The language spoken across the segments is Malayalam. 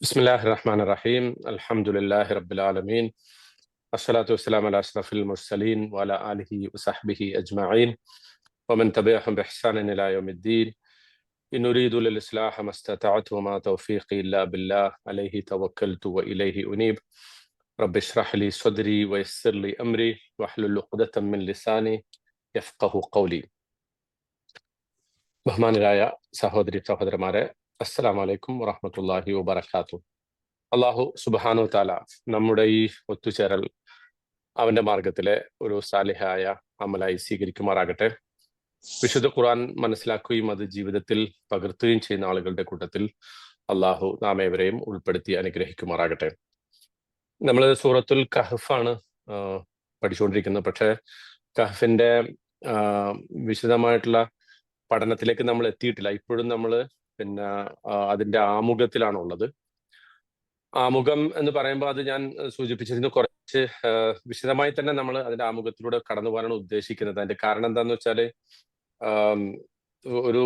بسم الله الرحمن الرحيم الحمد لله رب العالمين الصلاة والسلام على أشرف المرسلين وعلى آله وصحبه أجمعين ومن تبعهم بإحسان إلى يوم الدين إن أريد للإصلاح ما استطعت وما توفيقي إلا بالله عليه توكلت وإليه أنيب رب اشرح لي صدري ويسر لي أمري واحلل عقدة من لساني يفقه قولي ബഹുമാനരായ സഹോദരി സഹോദരന്മാരെ അസ്സലാം വലൈക്കും വറഹമത്തല്ലാഹി വബർക്കാത്തു അള്ളാഹു സുബാനു താല നമ്മുടെ ഈ ഒത്തുചേരൽ അവന്റെ മാർഗത്തിലെ ഒരു സാലിഹായ അമലായി സ്വീകരിക്കുമാറാകട്ടെ. വിശുദ്ധ ഖുർആൻ മനസ്സിലാക്കുകയും അത് ജീവിതത്തിൽ പകർത്തുകയും ചെയ്യുന്ന ആളുകളുടെ കൂട്ടത്തിൽ അള്ളാഹു നാം ഏവരെയും ഉൾപ്പെടുത്തി അനുഗ്രഹിക്കുമാറാകട്ടെ. നമ്മൾ സൂറത്തുൽ കഹഫാണ് പഠിച്ചുകൊണ്ടിരിക്കുന്നത്. പക്ഷെ കഹഫിന്റെ വിശദമായിട്ടുള്ള പഠനത്തിലേക്ക് നമ്മൾ എത്തിയിട്ടില്ല. ഇപ്പോഴും നമ്മൾ പിന്നെ അതിന്റെ ആമുഖത്തിലാണ് ഉള്ളത് ആമുഖം എന്ന് പറയുമ്പോൾ അത് ഞാൻ സൂചിപ്പിച്ചിരുന്നു. കുറച്ച് വിശദമായി തന്നെ നമ്മൾ അതിന്റെ ആമുഖത്തിലൂടെ കടന്നു പോകാനാണ് ഉദ്ദേശിക്കുന്നത്. അതിന്റെ കാരണം എന്താന്ന് വെച്ചാൽ ഒരു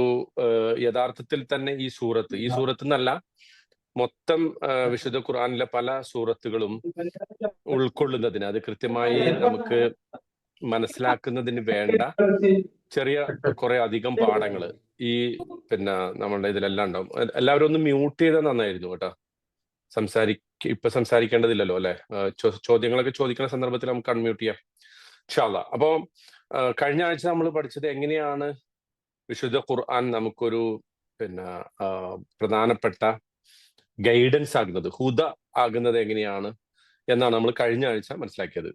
യഥാർത്ഥത്തിൽ തന്നെ ഈ സൂറത്ത് ഈ സൂറത്ത് എന്നല്ല മൊത്തം വിശുദ്ധ ഖുർആാനിലെ പല സൂറത്തുകളും ഉൾക്കൊള്ളുന്നതിന് അത് കൃത്യമായി നമുക്ക് മനസ്സിലാക്കുന്നതിന് വേണ്ട ചെറിയ കുറെ അധികം പാഠങ്ങൾ ഈ പിന്നെ നമ്മളുടെ ഇതിലെല്ലാം ഉണ്ടാവും. എല്ലാവരും ഒന്ന് മ്യൂട്ട് ചെയ്താൽ നന്നായിരുന്നു കേട്ടോ. സംസാരി ഇപ്പൊ സംസാരിക്കേണ്ടതില്ലല്ലോ അല്ലെ? ചോദ്യങ്ങളൊക്കെ ചോദിക്കുന്ന സന്ദർഭത്തിൽ നമുക്ക് അൺമ്യൂട്ട് ചെയ്യാം. ഷാല്ല അപ്പോ കഴിഞ്ഞ ആഴ്ച നമ്മൾ പഠിച്ചത് എങ്ങനെയാണ് വിശുദ്ധ ഖുർആൻ നമുക്കൊരു പിന്നെ പ്രധാനപ്പെട്ട ഗൈഡൻസ് ആകുന്നത് ഹുദ ആകുന്നത് എങ്ങനെയാണ് എന്നാണ് നമ്മൾ കഴിഞ്ഞ ആഴ്ച മനസ്സിലാക്കിയത്.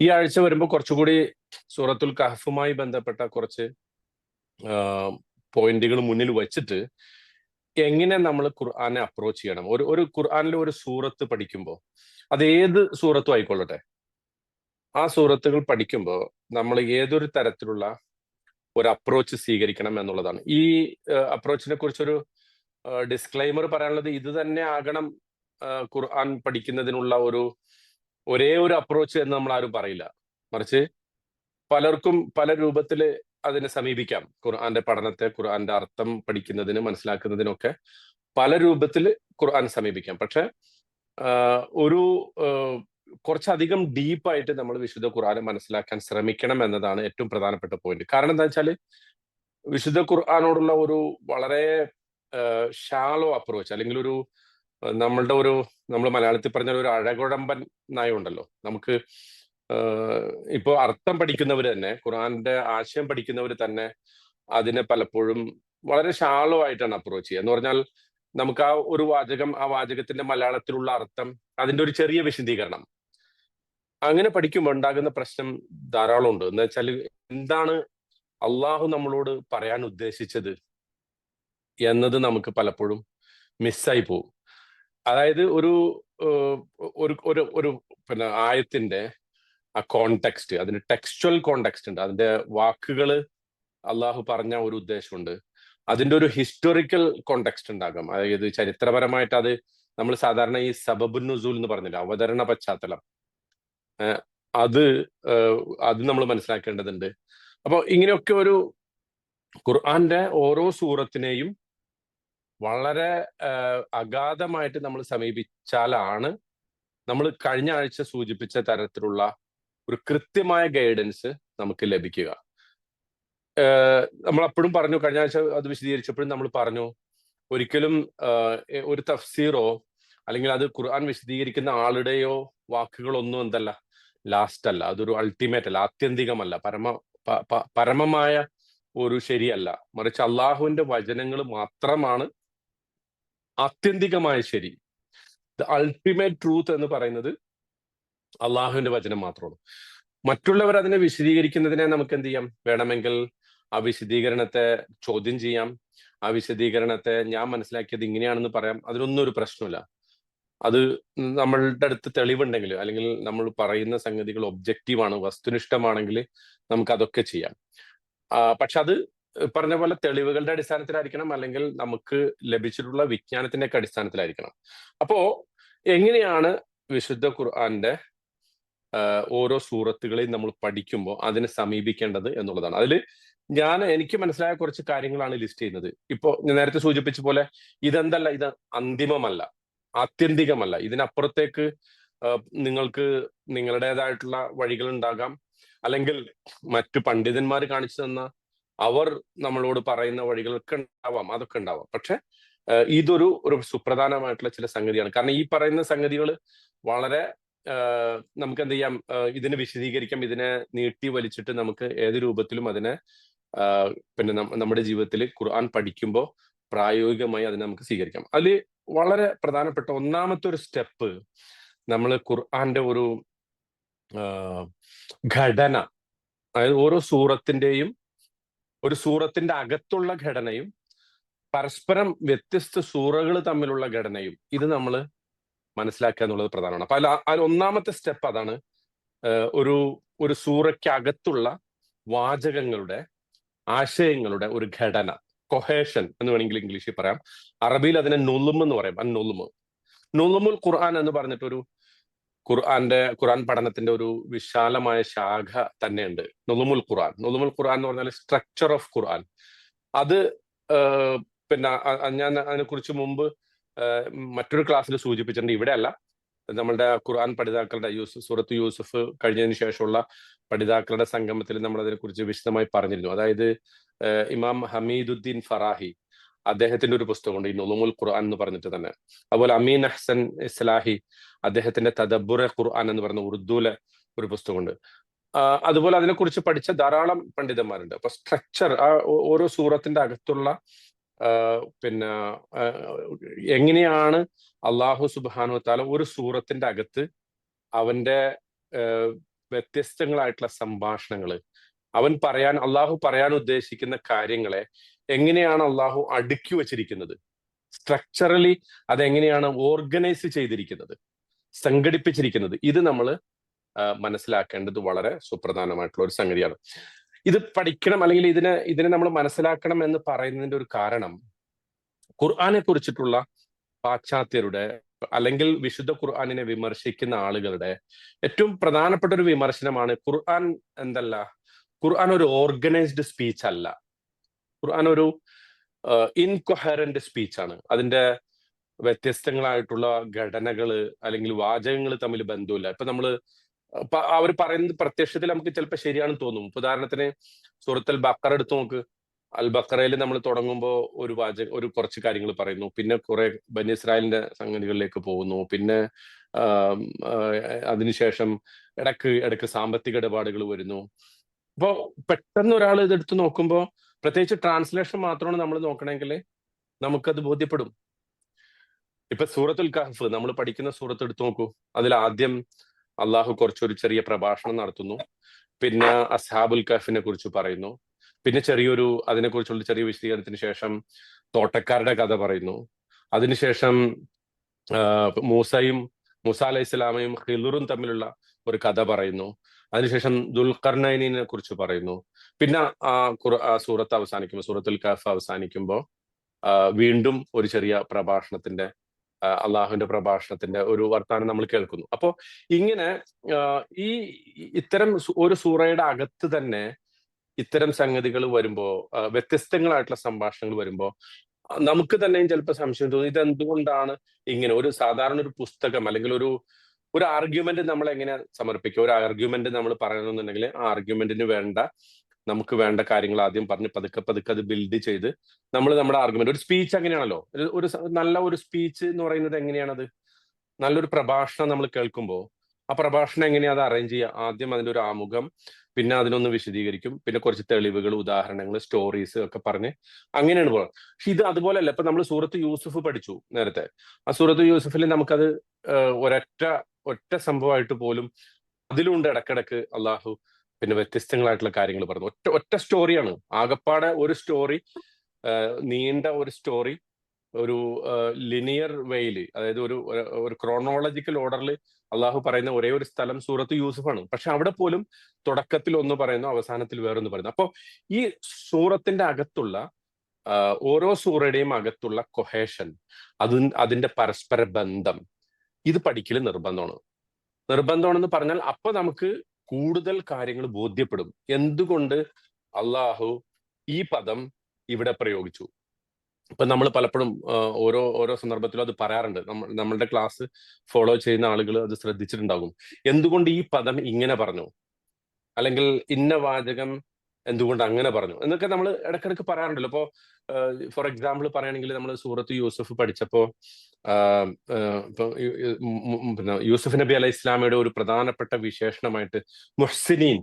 ഈ ആഴ്ച വരുമ്പോൾ കുറച്ചുകൂടി സൂറത്തുൽ കഹഫുമായി ബന്ധപ്പെട്ട കുറച്ച് പോയിന്റുകൾ മുന്നിൽ വെച്ചിട്ട് എങ്ങനെ നമ്മൾ ഖുർആാനെ അപ്രോച്ച് ചെയ്യണം? ഒരു ഒരു ഖുർആാനിലെ ഒരു സൂറത്ത് പഠിക്കുമ്പോൾ അത് ഏത് സൂറത്തും ആയിക്കൊള്ളട്ടെ? ആ സൂറത്തുകൾ പഠിക്കുമ്പോൾ നമ്മൾ ഏതൊരു തരത്തിലുള്ള ഒരു അപ്രോച്ച് സ്വീകരിക്കണം എന്നുള്ളതാണ്. ഈ അപ്രോച്ചിനെ കുറിച്ചൊരു ഡിസ്ക്ലൈമർ പറയാനുള്ളത് ഇത് തന്നെ ആകണം ഖുർആൻ പഠിക്കുന്നതിനുള്ള ഒരു ഒരേ ഒരു അപ്രോച്ച് എന്ന് നമ്മൾ ആരും പറയില്ല. മറിച്ച് പലർക്കും പല രൂപത്തിൽ അതിനെ സമീപിക്കാം. ഖുർആന്റെ പഠനത്തെ ഖുർആന്റെ അർത്ഥം പഠിക്കുന്നതിന് മനസ്സിലാക്കുന്നതിനൊക്കെ പല രൂപത്തിൽ ഖുർആൻ സമീപിക്കാം. പക്ഷെ ഒരു കുറച്ചധികം ഡീപ്പായിട്ട് നമ്മൾ വിശുദ്ധ ഖുർആനെ മനസ്സിലാക്കാൻ ശ്രമിക്കണം എന്നതാണ് ഏറ്റവും പ്രധാനപ്പെട്ട പോയിന്റ്. കാരണം എന്താ വെച്ചാൽ വിശുദ്ധ ഖുർആാനോടുള്ള ഒരു വളരെ ഷാലോ അപ്രോച്ച് അല്ലെങ്കിൽ ഒരു നമ്മളുടെ ഒരു നമ്മൾ മലയാളത്തിൽ പറഞ്ഞ ഒരു അഴകുഴമ്പൻ നയമുണ്ടല്ലോ നമുക്ക് ഇപ്പോൾ അർത്ഥം പഠിക്കുന്നവർ തന്നെ ഖുറാന്റെ ആശയം പഠിക്കുന്നവർ തന്നെ അതിനെ പലപ്പോഴും വളരെ ഷാളോ ആയിട്ടാണ് അപ്രോച്ച് ചെയ്യുക. എന്ന് പറഞ്ഞാൽ നമുക്ക് ആ ഒരു വാചകം ആ വാചകത്തിന്റെ മലയാളത്തിലുള്ള അർത്ഥം അതിന്റെ ഒരു ചെറിയ വിശദീകരണം. അങ്ങനെ പഠിക്കുമ്പോൾ ഉണ്ടാകുന്ന പ്രശ്നം ധാരാളം ഉണ്ട് എന്ന് വെച്ചാൽ എന്താണ് അള്ളാഹു നമ്മളോട് പറയാൻ ഉദ്ദേശിച്ചത് എന്നത് നമുക്ക് പലപ്പോഴും മിസ്സായി പോകും. അതായത് ഒരു ഒരു ഒരു ഒരു പിന്നെ ആയത്തിന്റെ ആ കോണ്ടെക്സ്റ്റ് അതിന് ടെക്സ്ച്വൽ കോണ്ടെക്സ്റ്റ് ഉണ്ട്. അതിന്റെ വാക്കുകൾ അള്ളാഹു പറഞ്ഞ ഒരു ഉദ്ദേശമുണ്ട്. അതിന്റെ ഒരു ഹിസ്റ്റോറിക്കൽ കോണ്ടെക്സ്റ്റ് ഉണ്ടാകാം. അതായത് ചരിത്രപരമായിട്ട് അത് നമ്മൾ സാധാരണ ഈ സബബുൻ നുസൂൽ എന്ന് പറഞ്ഞില്ല അവതരണ പശ്ചാത്തലം. അത് അത് നമ്മൾ മനസ്സിലാക്കേണ്ടതുണ്ട്. അപ്പോൾ ഇങ്ങനെയൊക്കെ ഒരു ഖുർആന്റെ ഓരോ സൂറത്തിനെയും വളരെ അഗാധമായിട്ട് നമ്മൾ സമീപിച്ചാലാണ് നമ്മൾ കഴിഞ്ഞ ആഴ്ച സൂചിപ്പിച്ച തരത്തിലുള്ള ഒരു കൃത്യമായ ഗൈഡൻസ് നമുക്ക് ലഭിക്കുക. നമ്മൾ അപ്പോഴും പറഞ്ഞു കഴിഞ്ഞ ആഴ്ച അത് വിശദീകരിച്ചപ്പോഴും നമ്മൾ പറഞ്ഞു ഒരിക്കലും ഒരു തഫ്സീറോ അല്ലെങ്കിൽ അത് ഖുർആൻ വിശദീകരിക്കുന്ന ആളുടെയോ വാക്കുകളൊന്നും എന്തല്ല ലാസ്റ്റ് അല്ല. അതൊരു അൾട്ടിമേറ്റ് അല്ല ആത്യന്തികമല്ല. പരമ പരമമായ ഒരു ശരിയല്ല. മറിച്ച് അള്ളാഹുവിന്റെ വചനങ്ങൾ മാത്രമാണ് ആത്യന്തികമായ ശരി. ദ അൾട്ടിമേറ്റ് ട്രൂത്ത് എന്ന് പറയുന്നത് അള്ളാഹുവിന്റെ വചനം മാത്രമാണ് മറ്റുള്ളവർ അതിനെ വിശദീകരിക്കുന്നതിനെ നമുക്ക് എന്ത് ചെയ്യാം? വേണമെങ്കിൽ ആ വിശദീകരണത്തെ ചോദ്യം ചെയ്യാം. ആ വിശദീകരണത്തെ ഞാൻ മനസ്സിലാക്കിയത് ഇങ്ങനെയാണെന്ന് പറയാം. അതിനൊന്നും ഒരു പ്രശ്നമില്ല. അത് നമ്മളുടെ അടുത്ത് തെളിവുണ്ടെങ്കിൽ അല്ലെങ്കിൽ നമ്മൾ പറയുന്ന സംഗതികൾ ഒബ്ജക്റ്റീവാണ് വസ്തുനിഷ്ഠമാണെങ്കിൽ നമുക്ക് അതൊക്കെ ചെയ്യാം. പക്ഷെ അത് പറഞ്ഞ പോലെ തെളിവുകളുടെ അടിസ്ഥാനത്തിലായിരിക്കണം അല്ലെങ്കിൽ നമുക്ക് ലഭിച്ചിട്ടുള്ള വിജ്ഞാനത്തിന്റെ ഒക്കെ അടിസ്ഥാനത്തിലായിരിക്കണം. അപ്പോ എങ്ങനെയാണ് വിശുദ്ധ ഖുർആന്റെ ഓരോ സൂറത്തുകളെയും നമ്മൾ പഠിക്കുമ്പോൾ അതിനെ സമീപിക്കേണ്ടത് എന്നുള്ളതാണ്. അതിൽ ഞാൻ എനിക്ക് മനസ്സിലായ കുറച്ച് കാര്യങ്ങളാണ് ലിസ്റ്റ് ചെയ്യുന്നത്. ഇപ്പോൾ ഞാൻ നേരത്തെ സൂചിപ്പിച്ച പോലെ ഇതെന്തല്ല ഇത് അന്തിമമല്ല ആത്യന്തികമല്ല. ഇതിനപ്പുറത്തേക്ക് നിങ്ങൾക്ക് നിങ്ങളുടേതായിട്ടുള്ള വഴികൾ ഉണ്ടാകാം. അല്ലെങ്കിൽ മറ്റു പണ്ഡിതന്മാർ കാണിച്ചു തന്ന അവർ നമ്മളോട് പറയുന്ന വഴികളൊക്കെ ഉണ്ടാവാം അതൊക്കെ ഉണ്ടാവാം. പക്ഷെ ഇതൊരു ഒരു സുപ്രധാനമായിട്ടുള്ള ചില സംഗതിയാണ്. കാരണം ഈ പറയുന്ന സംഗതികൾ വളരെ നമുക്ക് എന്ത് ചെയ്യാം? ഇതിനെ വിശദീകരിക്കാം. ഇതിനെ നീട്ടി വലിച്ചിട്ട് നമുക്ക് ഏത് രൂപത്തിലും അതിനെ പിന്നെ നമ്മുടെ ജീവിതത്തിൽ ഖുർആൻ പഠിക്കുമ്പോൾ പ്രായോഗികമായി അതിനെ നമുക്ക് സ്വീകരിക്കാം. അതിൽ വളരെ പ്രധാനപ്പെട്ട ഒന്നാമത്തെ ഒരു സ്റ്റെപ്പ് നമ്മൾ ഖുർആന്റെ ഒരു ഘടന അതായത് ഓരോ സൂറത്തിന്റെയും ഒരു സൂറത്തിന്റെ അകത്തുള്ള ഘടനയും പരസ്പരം വ്യത്യസ്ത സൂറകൾ തമ്മിലുള്ള ഘടനയും ഇത് നമ്മൾ മനസ്സിലാക്കുക എന്നുള്ളത് പ്രധാനമാണ്. അപ്പൊ അതിൽ ഒന്നാമത്തെ സ്റ്റെപ്പ് അതാണ് ഒരു ഒരു സൂറയ്ക്കകത്തുള്ള വാചകങ്ങളുടെ ആശയങ്ങളുടെ ഒരു ഘടന കൊഹേഷൻ എന്ന് വേണമെങ്കിൽ ഇംഗ്ലീഷിൽ പറയാം. അറബിയിൽ അതിനെ നുളും എന്ന് പറയും അൻ നുളുമ് നുളുമുൽ ഖുർആൻ എന്ന് പറഞ്ഞിട്ടൊരു ഖുർആന്റെ ഖുർആൻ പഠനത്തിന്റെ ഒരു വിശാലമായ ശാഖ തന്നെയുണ്ട് നുളുമുൽ ഖുർആൻ. നുളുമുൽ ഖുർആൻ എന്ന് പറഞ്ഞാൽ സ്ട്രക്ചർ ഓഫ് ഖുർആൻ. അത് പിന്നെ ഞാൻ അതിനെക്കുറിച്ച് മുമ്പ് മറ്റൊരു ക്ലാസ്സിൽ സൂചിപ്പിച്ചിട്ടുണ്ട്. ഇവിടെ അല്ല നമ്മളുടെ ഖുർആൻ പഠിതാക്കളുടെ യൂസ് സൂറത്ത് യൂസഫ് കഴിഞ്ഞതിന് ശേഷമുള്ള പഠിതാക്കളുടെ സംഗമത്തിൽ നമ്മൾ അതിനെക്കുറിച്ച് വിശദമായി പറഞ്ഞിരുന്നു. അതായത് ഇമാം ഹമീദുദ്ദീൻ ഫറാഹി അദ്ദേഹത്തിന്റെ ഒരു പുസ്തകമുണ്ട്. ഈ നുലുമുൽ ഖുർആൻ എന്ന് പറഞ്ഞിട്ട് തന്നെ. അതുപോലെ അമീൻ അഹ്സൻ ഇസ്ലാഹി അദ്ദേഹത്തിന്റെ തദബുറെ ഖുർആൻ എന്ന് പറയുന്ന ഉറുദുവിലെ ഒരു പുസ്തകമുണ്ട്. അതുപോലെ അതിനെക്കുറിച്ച് പഠിച്ച ധാരാളം പണ്ഡിതന്മാരുണ്ട്. അപ്പൊ സ്ട്രക്ചർ ആ ഓരോ സൂറത്തിന്റെ അകത്തുള്ള പിന്നെ എങ്ങനെയാണ് അള്ളാഹു സുബാനു താല ഒരു സൂറത്തിന്റെ അകത്ത് അവന്റെ വ്യത്യസ്തങ്ങളായിട്ടുള്ള സംഭാഷണങ്ങൾ അവൻ പറയാൻ അള്ളാഹു പറയാൻ ഉദ്ദേശിക്കുന്ന കാര്യങ്ങളെ എങ്ങനെയാണ് അള്ളാഹു അടുക്കി വച്ചിരിക്കുന്നത്? സ്ട്രക്ചറലി അതെങ്ങനെയാണ് ഓർഗനൈസ് ചെയ്തിരിക്കുന്നത്? സംഘടിപ്പിച്ചിരിക്കുന്നത്? ഇത് നമ്മൾ മനസ്സിലാക്കേണ്ടത് വളരെ സുപ്രധാനമായിട്ടുള്ള ഒരു സംഗതിയാണ്. ഇത് പഠിക്കണം അല്ലെങ്കിൽ ഇതിനെ ഇതിനെ നമ്മൾ മനസ്സിലാക്കണം എന്ന് പറയുന്നതിന്റെ ഒരു കാരണം ഖുർആാനെ കുറിച്ചിട്ടുള്ള പാശ്ചാത്യരുടെ അല്ലെങ്കിൽ വിശുദ്ധ ഖുർആാനിനെ വിമർശിക്കുന്ന ആളുകളുടെ ഏറ്റവും പ്രധാനപ്പെട്ട ഒരു വിമർശനമാണ് ഖുർആൻ എന്തല്ല? ഖുർആൻ ഒരു ഓർഗനൈസ്ഡ് സ്പീച്ച് അല്ല. ഖുർആൻ ഒരു ഇൻകൊഹറന്റ് സ്പീച്ചാണ് അതിന്റെ വ്യത്യസ്തങ്ങളായിട്ടുള്ള ഘടനകൾ അല്ലെങ്കിൽ വാചകങ്ങൾ തമ്മിൽ ബന്ധമില്ല. ഇപ്പൊ നമ്മൾ അവർ പറയുന്നത് പ്രത്യക്ഷത്തിൽ നമുക്ക് ചിലപ്പോൾ ശരിയാണെന്ന് തോന്നും. ഉദാഹരണത്തിന് സുഹൃത്തൽ ബക്കർ എടുത്തു നോക്ക്. അൽ ബക്കറയിൽ നമ്മൾ തുടങ്ങുമ്പോൾ ഒരു വാചക ഒരു കുറച്ച് കാര്യങ്ങൾ പറയുന്നു. പിന്നെ കുറെ ബനി ഇസ്രായേലിന്റെ സംഗതികളിലേക്ക് പോകുന്നു. പിന്നെ അതിനുശേഷം ഇടയ്ക്ക് ഇടയ്ക്ക് സാമ്പത്തിക ഇടപാടുകൾ വരുന്നു. അപ്പോൾ പെട്ടെന്ന് ഒരാൾ ഇതെടുത്ത് നോക്കുമ്പോൾ പ്രത്യേകിച്ച് ട്രാൻസ്ലേഷൻ മാത്രമാണ് നമ്മൾ നോക്കണമെങ്കിൽ നമുക്കത് ബോധ്യപ്പെടും. ഇപ്പൊ സൂറത്തുൽ കഹഫ് നമ്മൾ പഠിക്കുന്ന സൂറത്ത് എടുത്തു നോക്കൂ. അതിൽ ആദ്യം അള്ളാഹു കുറച്ചൊരു ചെറിയ പ്രഭാഷണം നടത്തുന്നു. പിന്നെ അസ്ഹാബുൽ കഫിനെ കുറിച്ച് പറയുന്നു. പിന്നെ ചെറിയൊരു അതിനെക്കുറിച്ചുള്ള ചെറിയ വിശദീകരണത്തിന് ശേഷം തോട്ടക്കാരുടെ കഥ പറയുന്നു. അതിനുശേഷം മൂസയും മൂസ അലൈഹി സ്വലാമയും ഹിലുറും തമ്മിലുള്ള ഒരു കഥ പറയുന്നു. അതിനുശേഷം ദുൽഖർനൈനിനെ കുറിച്ച് പറയുന്നു. പിന്നെ ആ സൂറത്ത് അവസാനിക്കുമ്പോൾ സൂറത്തുൽ കഫ് അവസാനിക്കുമ്പോൾ വീണ്ടും ഒരു ചെറിയ പ്രഭാഷണത്തിന്റെ അള്ളാഹുവിന്റെ പ്രഭാഷണത്തിന്റെ ഒരു വർത്താനം നമ്മൾ കേൾക്കുന്നു. അപ്പോ ഇങ്ങനെ ഈ ഇത്തരം ഒരു സൂറയുടെ അകത്ത് തന്നെ ഇത്തരം സംഗതികൾ വരുമ്പോ വ്യത്യസ്തങ്ങളായിട്ടുള്ള സംഭാഷണങ്ങൾ വരുമ്പോ നമുക്ക് തന്നെയും ചിലപ്പോൾ സംശയം തോന്നും ഇതെന്തുകൊണ്ടാണ് ഇങ്ങനെ ഒരു സാധാരണ ഒരു പുസ്തകം അല്ലെങ്കിൽ ഒരു ഒരു ആർഗ്യുമെന്റ് നമ്മൾ എങ്ങനെ സമർപ്പിക്കുക? ഒരു ആർഗ്യുമെന്റ് നമ്മൾ പറയണമെന്നുണ്ടെങ്കിൽ ആ ആർഗ്യുമെന്റിന് വേണ്ട നമുക്ക് വേണ്ട കാര്യങ്ങൾ ആദ്യം പറഞ്ഞ് പതുക്കെ പതുക്കെ അത് ബിൽഡ് ചെയ്ത് നമ്മൾ നമ്മുടെ ആർഗ്യുമെന്റ് ഒരു സ്പീച്ച് അങ്ങനെയാണല്ലോ. ഒരു നല്ല ഒരു സ്പീച്ച് എന്ന് പറയുന്നത് എങ്ങനെയാണത്? നല്ലൊരു പ്രഭാഷണം നമ്മൾ കേൾക്കുമ്പോൾ ആ പ്രഭാഷണം എങ്ങനെയാ അത് അറേഞ്ച് ചെയ്യുക? ആദ്യം അതിന്റെ ഒരു ആമുഖം പിന്നെ അതിനൊന്ന് വിശദീകരിക്കും പിന്നെ കുറച്ച് തെളിവുകൾ ഉദാഹരണങ്ങൾ സ്റ്റോറീസ് ഒക്കെ പറഞ്ഞ് അങ്ങനെയാണ് പോകുന്നത് പക്ഷെ ഇത് അതുപോലെയല്ല ഇപ്പൊ നമ്മൾ സൂറത്ത് യൂസുഫ് പഠിച്ചു നേരത്തെ. ആ സൂറത്ത് യൂസുഫിൽ നമുക്കത് ഒരൊറ്റ ഒറ്റ സംഭവമായിട്ട് പോലും അതിലുണ്ട് ഇടക്കിടക്ക് അള്ളാഹു പിന്നെ വ്യത്യസ്തങ്ങളായിട്ടുള്ള കാര്യങ്ങൾ പറഞ്ഞു. ഒറ്റ ഒറ്റ സ്റ്റോറിയാണ്. ആകപ്പാടെ ഒരു സ്റ്റോറി നീണ്ട ഒരു സ്റ്റോറി ഒരു ലിനിയർ വേയിൽ അതായത് ഒരു ഒരു ക്രോണോളജിക്കൽ ഓർഡറിൽ അള്ളാഹു പറയുന്ന ഒരേ ഒരു സ്ഥലം സൂറത്ത് യൂസുഫാണ്. പക്ഷെ അവിടെ പോലും തുടക്കത്തിൽ ഒന്ന് പറയുന്നു അവസാനത്തിൽ വേറൊന്ന് പറയുന്നു. അപ്പോൾ ഈ സൂറത്തിന്റെ അകത്തുള്ള ഓരോ സൂറയുടെയും അകത്തുള്ള കൊഹേഷൻ അത് അതിന്റെ പരസ്പര ബന്ധം ഇത് പഠിക്കൽ നിർബന്ധമാണ്. നിർബന്ധമാണെന്ന് പറഞ്ഞാൽ അപ്പൊ നമുക്ക് കൂടുതൽ കാര്യങ്ങൾ ബോധ്യപ്പെടും. എന്തുകൊണ്ട്? അള്ളാഹു ഈ പദം ഇവിടെ പ്രയോഗിച്ചു. ഇപ്പൊ നമ്മൾ പലപ്പോഴും ഓരോ ഓരോ സന്ദർഭത്തിലും അത് പറയാറുണ്ട്. നമ്മളുടെ ക്ലാസ് ഫോളോ ചെയ്യുന്ന ആളുകൾ അത് ശ്രദ്ധിച്ചിട്ടുണ്ടാകും. എന്തുകൊണ്ട് ഈ പദം ഇങ്ങനെ പറഞ്ഞു? അല്ലെങ്കിൽ ഇന്ന വാചകം എന്തുകൊണ്ട് അങ്ങനെ പറഞ്ഞു? എന്നൊക്കെ നമ്മൾ ഇടക്കിടക്ക് പറയാറുണ്ടല്ലോ. അപ്പോൾ ഫോർ എക്സാമ്പിൾ പറയുകയാണെങ്കിൽ നമ്മൾ സൂറത്ത് യൂസഫ് പഠിച്ചപ്പോ ആ, ആ, ഇപ്പൊ യു- യു- ഉം ഉം പിന്നെ യൂസുഫ് നബി അലൈഹി ഇസ്ലാമിയുടെ ഒരു പ്രധാനപ്പെട്ട വിശേഷണമായിട്ട് മുഹ്സിനീൻ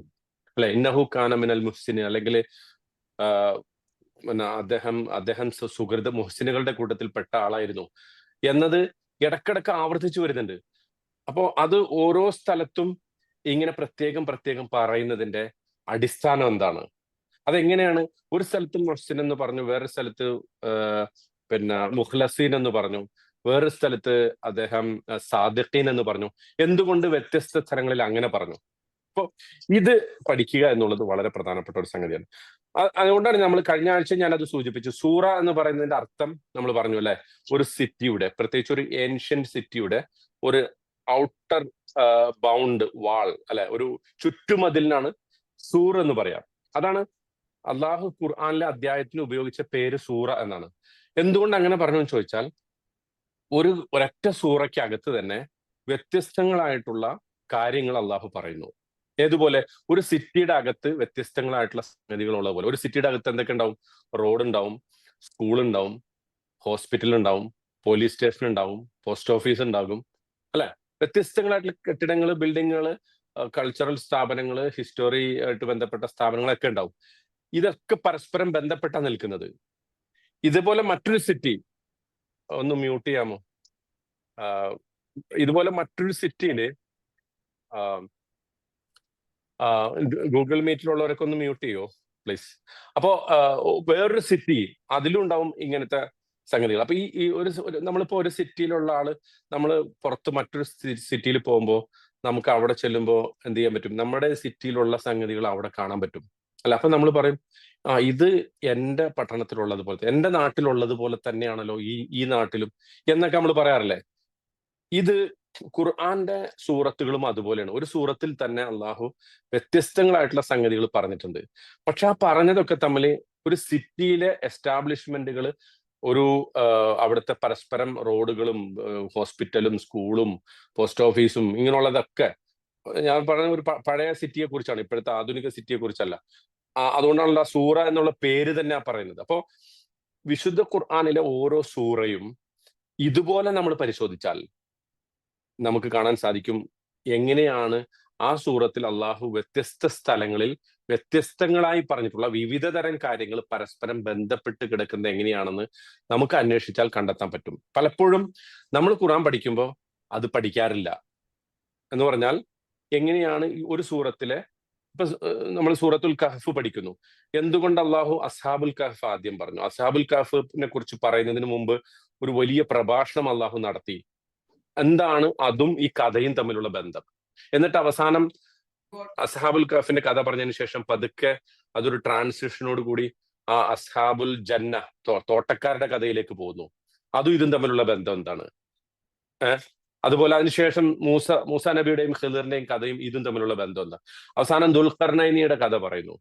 അല്ലെ? ഇന്നഹു കാന മിനൽ മുഹ്സിനീൻ അല്ലെങ്കിൽ അദ്ദേഹം അദ്ദേഹം സുഹൃത മുഹ്സിനുകളുടെ കൂട്ടത്തിൽപ്പെട്ട ആളായിരുന്നു എന്നത് ഇടക്കിടക്ക് ആവർത്തിച്ചു വരുന്നുണ്ട്. അപ്പോ അത് ഓരോ സ്ഥലത്തും ഇങ്ങനെ പ്രത്യേകം പ്രത്യേകം പറയുന്നതിന്റെ അടിസ്ഥാനം എന്താണ്? അതെങ്ങനെയാണ്? ഒരു സ്ഥലത്ത് മുഹ്സിൻ എന്ന് പറഞ്ഞു വേറെ സ്ഥലത്ത് പിന്നെ മുഖ്ലസീൻ എന്ന് പറഞ്ഞു വേറൊരു സ്ഥലത്ത് അദ്ദേഹം സാദിഖീൻ എന്ന് പറഞ്ഞു. എന്തുകൊണ്ട് വ്യത്യസ്ത സ്ഥലങ്ങളിൽ അങ്ങനെ പറഞ്ഞു? അപ്പോൾ ഇത് പഠിക്കുക എന്നുള്ളത് വളരെ പ്രധാനപ്പെട്ട ഒരു സംഗതിയാണ്. അതുകൊണ്ടാണ് നമ്മൾ കഴിഞ്ഞ ആഴ്ച ഞാൻ അത് സൂചിപ്പിച്ചു. സൂറ എന്ന് പറയുന്നതിന്റെ അർത്ഥം നമ്മൾ പറഞ്ഞു അല്ലെ? ഒരു സിറ്റിയുടെ പ്രത്യേകിച്ച് ഒരു ഏൻഷ്യൻ സിറ്റിയുടെ ഒരു ഔട്ടർ ബൗണ്ട് വാൾ അല്ലെ? ഒരു ചുറ്റുമതിലിനാണ് സൂർ എന്ന് പറയാം. അതാണ് അള്ളാഹു ഖുർആാനിലെ അധ്യായത്തിന് ഉപയോഗിച്ച പേര് സൂറ എന്നാണ്. എന്തുകൊണ്ട് അങ്ങനെ പറഞ്ഞു എന്ന് ചോദിച്ചാൽ ഒരു ഒരൊറ്റ സൂറയ്ക്കകത്ത് തന്നെ വ്യത്യസ്തങ്ങളായിട്ടുള്ള കാര്യങ്ങൾ അള്ളാഹു പറയുന്നു. ഏതുപോലെ? ഒരു സിറ്റിയുടെ അകത്ത് വ്യത്യസ്തങ്ങളായിട്ടുള്ള സംഗതികളുള്ള പോലെ. ഒരു സിറ്റിയുടെ അകത്ത് എന്തൊക്കെ ഉണ്ടാവും? റോഡ് ഉണ്ടാവും സ്കൂൾ ഉണ്ടാവും ഹോസ്പിറ്റൽ ഉണ്ടാവും പോലീസ് സ്റ്റേഷൻ ഉണ്ടാവും പോസ്റ്റ് ഓഫീസ് ഉണ്ടാകും. അല്ലെ? വ്യത്യസ്തങ്ങളായിട്ടുള്ള കെട്ടിടങ്ങൾ ബിൽഡിങ്ങുകൾ കൾച്ചറൽ സ്ഥാപനങ്ങൾ ഹിസ്റ്ററി ആയിട്ട് ബന്ധപ്പെട്ട സ്ഥാപനങ്ങളൊക്കെ ഉണ്ടാവും. ഇതൊക്കെ പരസ്പരം ബന്ധപ്പെട്ട നിൽക്കുന്നത്. ഇതുപോലെ മറ്റൊരു സിറ്റി ഒന്ന് മ്യൂട്ട് ചെയ്യാമോ? ഇതുപോലെ മറ്റൊരു സിറ്റിയിൽ ഗൂഗിൾ മീറ്റിലുള്ളവരൊക്കെ ഒന്ന് മ്യൂട്ട് ചെയ്യോ പ്ലീസ് അപ്പോ വേറൊരു സിറ്റി അതിലും ഉണ്ടാവും ഇങ്ങനത്തെ സംഗതികൾ. അപ്പൊ ഈ ഒരു- നമ്മളിപ്പോ ഒരു സിറ്റിയിലുള്ള ആൾ നമ്മൾ പുറത്ത് മറ്റൊരു സിറ്റിയിൽ പോകുമ്പോൾ നമുക്ക് അവിടെ ചെല്ലുമ്പോൾ എന്ത് ചെയ്യാൻ പറ്റും? നമ്മുടെ സിറ്റിയിലുള്ള സംഗതികൾ അവിടെ കാണാൻ പറ്റും. അല്ല അപ്പൊ നമ്മൾ പറയും ആ ഇത് എന്റെ പട്ടണത്തിലുള്ളത് പോലെ എന്റെ നാട്ടിലുള്ളത് പോലെ തന്നെയാണല്ലോ ഈ ഈ നാട്ടിലും എന്നൊക്കെ നമ്മൾ പറയാറില്ലേ? ഇത് ഖുർആന്റെ സൂറത്തുകളും അതുപോലെയാണ്. ഒരു സൂറത്തിൽ തന്നെ അള്ളാഹു വ്യത്യസ്തങ്ങളായിട്ടുള്ള സംഗതികൾ പറഞ്ഞിട്ടുണ്ട്. പക്ഷെ ആ പറഞ്ഞതൊക്കെ തമ്മിൽ ഒരു സിറ്റിയിലെ എസ്റ്റാബ്ലിഷ്മെന്റുകൾ ഒരു അവിടുത്തെ പരസ്പരം റോഡുകളും ഹോസ്പിറ്റലും സ്കൂളും പോസ്റ്റ് ഓഫീസും ഇങ്ങനെയുള്ളതൊക്കെ ഞാൻ പറഞ്ഞ ഒരു പഴയ സിറ്റിയെ കുറിച്ചാണ് ഇപ്പോഴത്തെ ആധുനിക സിറ്റിയെ കുറിച്ചല്ല അതുകൊണ്ടാണല്ലോ സൂറ എന്നുള്ള പേര് തന്നെ പറയുന്നത്. അപ്പോ വിശുദ്ധ ഖുർആാനിലെ ഓരോ സൂറയും ഇതുപോലെ നമ്മൾ പരിശോധിച്ചാൽ നമുക്ക് കാണാൻ സാധിക്കും എങ്ങനെയാണ് ആ സൂറത്തിൽ അള്ളാഹു വ്യത്യസ്ത സ്ഥലങ്ങളിൽ വ്യത്യസ്തങ്ങളായി പറഞ്ഞിട്ടുള്ള വിവിധ തരം കാര്യങ്ങൾ പരസ്പരം ബന്ധപ്പെട്ട് കിടക്കുന്നത് എങ്ങനെയാണെന്ന് നമുക്ക് അന്വേഷിച്ചാൽ കണ്ടെത്താൻ പറ്റും. പലപ്പോഴും നമ്മൾ ഖുർആൻ പഠിക്കുമ്പോൾ അത് പഠിക്കാറില്ല എന്ന് പറഞ്ഞാൽ എങ്ങനെയാണ് ഒരു സൂറത്തിലെ ഇപ്പൊ നമ്മൾ സൂറത്തുൽ കഹഫ് പഠിക്കുന്നു. എന്തുകൊണ്ട് അള്ളാഹു അസ്ഹാബുൽ കഹഫ് ആദ്യം പറഞ്ഞു? അസ്ഹാബുൽ കഹഫിനെ കുറിച്ച് പറയുന്നതിന് മുമ്പ് ഒരു വലിയ പ്രഭാഷണം അള്ളാഹു നടത്തി. എന്താണ് അതും ഈ കഥയും തമ്മിലുള്ള ബന്ധം. എന്നിട്ട് അവസാനം അസ്ഹാബുൽ കഫിന്റെ കഥ പറഞ്ഞതിന് ശേഷം പതുക്കെ അതൊരു ട്രാൻസിഷനോട് കൂടി ആ അസ്ഹാബുൽ ജന്ന തോട്ടക്കാരുടെ കഥയിലേക്ക് പോകുന്നു. അതും ഇതും തമ്മിലുള്ള ബന്ധം എന്താണ്? ഏഹ് അതുപോലെ അതിനുശേഷം മൂസ മൂസ നബിയുടെയും ഖിദറിന്റെയും കഥയും ഇതും തമ്മിലുള്ള ബന്ധം എന്താ? അവസാനം ദുൽഖർനൈനിയുടെ കഥ പറയുന്നു.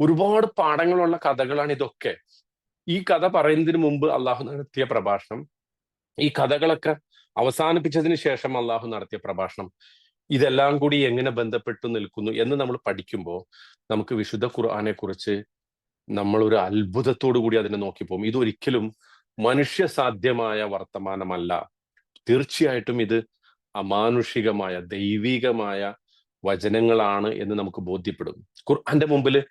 ഒരുപാട് പാഠങ്ങളുള്ള കഥകളാണ് ഇതൊക്കെ. ഈ കഥ പറയുന്നതിന് മുമ്പ് അള്ളാഹു നടത്തിയ പ്രഭാഷണം ഈ കഥകളൊക്കെ അവസാനിപ്പിച്ചതിന് ശേഷം അള്ളാഹു നടത്തിയ പ്രഭാഷണം ഇതെല്ലാം കൂടി എങ്ങനെ ബന്ധപ്പെട്ടു നിൽക്കുന്നു എന്ന് നമ്മൾ പഠിക്കുമ്പോൾ നമുക്ക് വിശുദ്ധ ഖുർആനെ കുറിച്ച് നമ്മൾ ഒരു അത്ഭുതത്തോടു കൂടി അതിനെ നോക്കി പോകും. ഇതൊരിക്കലും മനുഷ്യ സാധ്യമായ വർത്തമാനമല്ല. തീർച്ചയായിട്ടും ഇത് അമാനുഷികമായ ദൈവികമായ വചനങ്ങളാണ് എന്ന് നമുക്ക് ബോധ്യപ്പെടും. ഖുർആന്റെ മുമ്പിൽ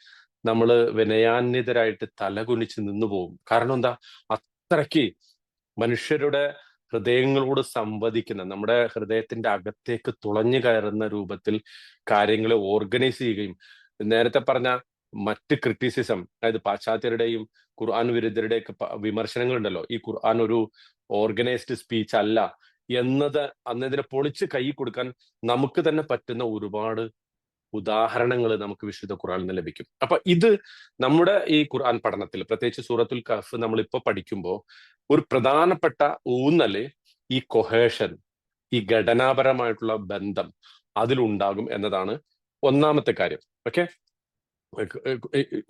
നമ്മൾ വിനയാന്യതരായിട്ട് തലകുനിച്ച് നിന്നു പോകും കാരണം എന്താ? അത്രയ്ക്ക് മനുഷ്യരുടെ ഹൃദയങ്ങളോട് സംവദിക്കുന്ന നമ്മുടെ ഹൃദയത്തിന്റെ അകത്തേക്ക് തുളഞ്ഞു കയറുന്ന രൂപത്തിൽ കാര്യങ്ങളെ ഓർഗനൈസ് ചെയ്യുകയും നേരത്തെ പറഞ്ഞ മറ്റ് ക്രിറ്റിസിസം അതായത് പാശ്ചാത്യരുടെയും ഖുർആൻ വിരുദ്ധരുടെയൊക്കെ വിമർശനങ്ങൾ ഉണ്ടല്ലോ ഈ ഖുർആൻ ഒരു ഓർഗനൈസ്ഡ് സ്പീച്ച് അല്ല എന്നത് അന്നതിനെ പൊളിച്ച് കൈ കൊടുക്കാൻ നമുക്ക് തന്നെ പറ്റുന്ന ഒരുപാട് ഉദാഹരണങ്ങൾ നമുക്ക് വിശുദ്ധ ഖുർആനിൽ നിന്ന് ലഭിക്കും. അപ്പൊ ഇത് നമ്മുടെ ഈ ഖുർആൻ പഠനത്തിൽ പ്രത്യേകിച്ച് സൂറത്തുൽ കഫ് നമ്മൾ ഇപ്പൊ പഠിക്കുമ്പോൾ ഒരു പ്രധാനപ്പെട്ട ഊന്നൽ ഈ കൊഹേഷൻ ഈ ഘടനാപരമായിട്ടുള്ള ബന്ധം അതിലുണ്ടാകും എന്നതാണ് ഒന്നാമത്തെ കാര്യം. ഓക്കെ?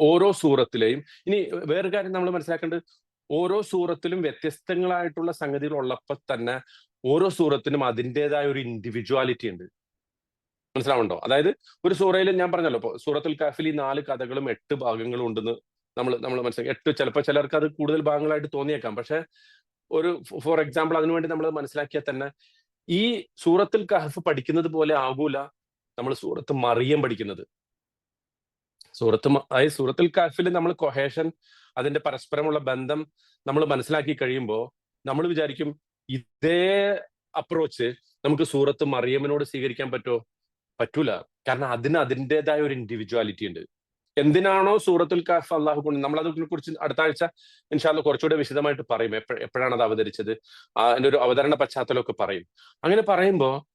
ഓരോ സൂറത്തിലെയും ഇനി വേറെ കാര്യം നമ്മൾ മനസ്സിലാക്കേണ്ടത് ഓരോ സൂറത്തിലും വ്യത്യസ്തങ്ങളായിട്ടുള്ള സംഗതികൾ ഉള്ളപ്പോൾ തന്നെ ഓരോ സൂറത്തിനും അതിന്റെതായ ഒരു ഇൻഡിവിജ്വാലിറ്റി ഉണ്ട്. മനസ്സിലാവുണ്ടോ അതായത് ഒരു സൂറയിൽ ഞാൻ പറഞ്ഞല്ലോ ഇപ്പൊ സൂറത്തുൽ കാഫിൽ നാല് കഥകളും എട്ട് ഭാഗങ്ങളും ഉണ്ടെന്ന് നമ്മൾ നമ്മൾ മനസ്സിലാക്കി. എട്ട് ചിലപ്പോൾ ചിലർക്ക് അത് കൂടുതൽ ഭാഗങ്ങളായിട്ട് തോന്നിയേക്കാം. പക്ഷെ ഒരു ഫോർ എക്സാമ്പിൾ അതിനുവേണ്ടി നമ്മൾ മനസ്സിലാക്കിയാൽ തന്നെ ഈ സൂറത്തുൽ കഹഫ് പഠിക്കുന്നത് പോലെ ആകൂല നമ്മൾ സൂറത്ത് മറിയം പഠിക്കുന്നത്. സൂറത്ത് അതായത് സൂറത്തുൽ കഹഫിൽ നമ്മൾ കൊഹേഷൻ അതിന്റെ പരസ്പരമുള്ള ബന്ധം നമ്മൾ മനസ്സിലാക്കി കഴിയുമ്പോൾ നമ്മൾ വിചാരിക്കും ഇതേ അപ്രോച്ച് നമുക്ക് സൂറത്ത് മറിയമിനോട് സ്വീകരിക്കാൻ പറ്റുമോ? പറ്റൂല. കാരണം അതിന് അതിന്റെതായ ഒരു ഇൻഡിവിജ്വാലിറ്റി ഉണ്ട്. എന്തിനാണോ സൂറത്തുൽ കാഫ് അള്ളാഹു കൊണ്ട് നമ്മൾ അതിനെ കുറിച്ച് അടുത്ത ആഴ്ച ഇൻഷാല്ല കുറച്ചുകൂടെ വിശദമായിട്ട് പറയും. എപ്പോഴാണ് അത് അവതരിച്ചത്? അതിന്റെ ഒരു അവതരണ പശ്ചാത്തലമൊക്കെ പറയും. അങ്ങനെ പറയുമ്പോ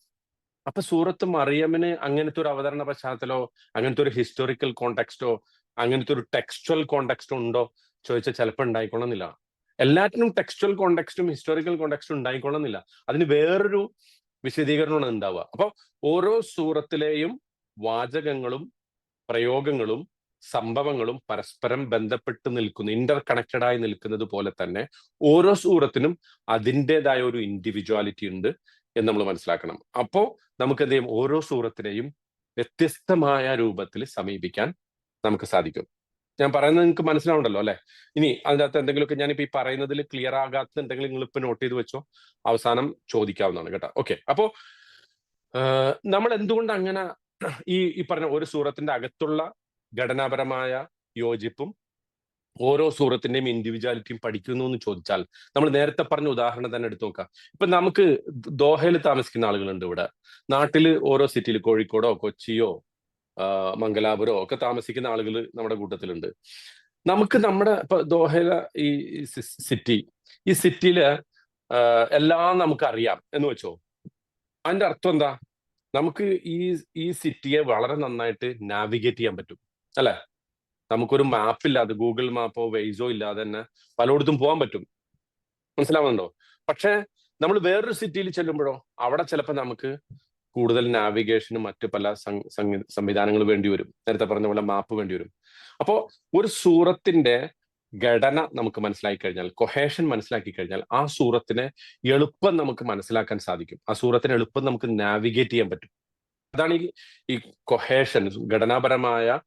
അപ്പൊ സൂറത്ത് മറിയമ്മിന് അങ്ങനത്തെ ഒരു അവതരണ പശ്ചാത്തലോ അങ്ങനത്തെ ഒരു ഹിസ്റ്റോറിക്കൽ കോണ്ടെക്സ്റ്റോ അങ്ങനത്തെ ഒരു ടെക്സ്ച്വൽ കോണ്ടെക്സ്റ്റോ ഉണ്ടോ? ചോദിച്ചാൽ ചിലപ്പോൾ ഉണ്ടായിക്കൊള്ളുന്നില്ല. എല്ലാറ്റിനും ടെക്സ്ച്വൽ കോണ്ടെക്സ്റ്റും ഹിസ്റ്റോറിക്കൽ കോണ്ടെക്സ്റ്റും ഉണ്ടായിക്കൊള്ളുന്നില്ല. അതിന് വേറൊരു വിശദീകരണമാണ് ഉണ്ടാവുക. അപ്പൊ ഓരോ സൂറത്തിലെയും വാചകങ്ങളും പ്രയോഗങ്ങളും സംഭവങ്ങളും പരസ്പരം ബന്ധപ്പെട്ട് നിൽക്കുന്നു ഇന്റർ കണക്റ്റഡ് ആയി നിൽക്കുന്നത് പോലെ തന്നെ ഓരോ സൂറത്തിനും അതിന്റെതായ ഒരു ഇൻഡിവിജ്വാലിറ്റി ഉണ്ട് എന്ന് നമ്മൾ മനസ്സിലാക്കണം. അപ്പോൾ നമുക്ക് എന്ത് ചെയ്യും ഓരോ സൂറത്തിനെയും വ്യത്യസ്തമായ രൂപത്തിൽ സമീപിക്കാൻ നമുക്ക് സാധിക്കും. ഞാൻ പറയുന്നത് നിങ്ങൾക്ക് മനസ്സിലാവുണ്ടല്ലോ അല്ലെ? ഇനി അതിനകത്ത് എന്തെങ്കിലുമൊക്കെ ഞാനിപ്പോൾ ഈ പറയുന്നതിൽ ക്ലിയർ ആകാത്ത എന്തെങ്കിലും നിങ്ങൾ ഇപ്പൊ നോട്ട് ചെയ്ത് വെച്ചോ? അവസാനം ചോദിക്കാവുന്നതാണ് കേട്ടോ. ഓക്കെ അപ്പോ നമ്മൾ എന്തുകൊണ്ട് അങ്ങനെ ഈ ഈ പറഞ്ഞ ഒരു സൂറത്തിന്റെ അകത്തുള്ള ഘടനാപരമായ യോജിപ്പും ഓരോ സൂറത്തിന്റെയും ഇൻഡിവിജ്വാലിറ്റിയും പഠിക്കുന്നു എന്ന് ചോദിച്ചാൽ നമ്മൾ നേരത്തെ പറഞ്ഞ ഉദാഹരണം തന്നെ എടുത്തു നോക്കാം. ഇപ്പൊ നമുക്ക് ദോഹയിൽ താമസിക്കുന്ന ആളുകളുണ്ട് ഇവിടെ. നാട്ടിൽ ഓരോ സിറ്റിയിൽ കോഴിക്കോടോ കൊച്ചിയോ മംഗലാപുരോ ഒക്കെ താമസിക്കുന്ന ആളുകൾ നമ്മുടെ കൂട്ടത്തിലുണ്ട്. നമുക്ക് നമ്മുടെ ഇപ്പൊ ദോഹയില ഈ സിറ്റി ഈ സിറ്റിയിൽ എല്ലാം നമുക്ക് അറിയാം എന്ന് വെച്ചോ? അതിന്റെ അർത്ഥം എന്താ? നമുക്ക് ഈ ഈ സിറ്റിയെ വളരെ നന്നായിട്ട് നാവിഗേറ്റ് ചെയ്യാൻ പറ്റും. അല്ലെ? നമുക്കൊരു മാപ്പ് മാപ്പില്ലാതെ ഗൂഗിൾ മാപ്പോ വെയ്സോ ഇല്ലാതെ തന്നെ പലയിടത്തും പോകാൻ പറ്റും. മനസ്സിലാവുന്നുണ്ടോ? പക്ഷെ നമ്മൾ വേറൊരു സിറ്റിയിൽ ചെല്ലുമ്പോഴോ അവിടെ ചിലപ്പോൾ നമുക്ക് കൂടുതൽ നാവിഗേഷനും മറ്റ് പല സംവിധാനങ്ങൾ വേണ്ടി വരും. നേരത്തെ പറഞ്ഞ പോലെ മാപ്പ് വേണ്ടി വരും. അപ്പോ ഒരു സൂറത്തിന്റെ ഘടന നമുക്ക് മനസ്സിലാക്കി കഴിഞ്ഞാൽ കൊഹേഷൻ മനസ്സിലാക്കി കഴിഞ്ഞാൽ ആ സൂറത്തിനെ എളുപ്പം നമുക്ക് മനസ്സിലാക്കാൻ സാധിക്കും. ആ സൂറത്തിനെ എളുപ്പം നമുക്ക് നാവിഗേറ്റ് ചെയ്യാൻ പറ്റും. അതാണ് ഈ ഈ കൊഹേഷൻ ഘടനാപരമായ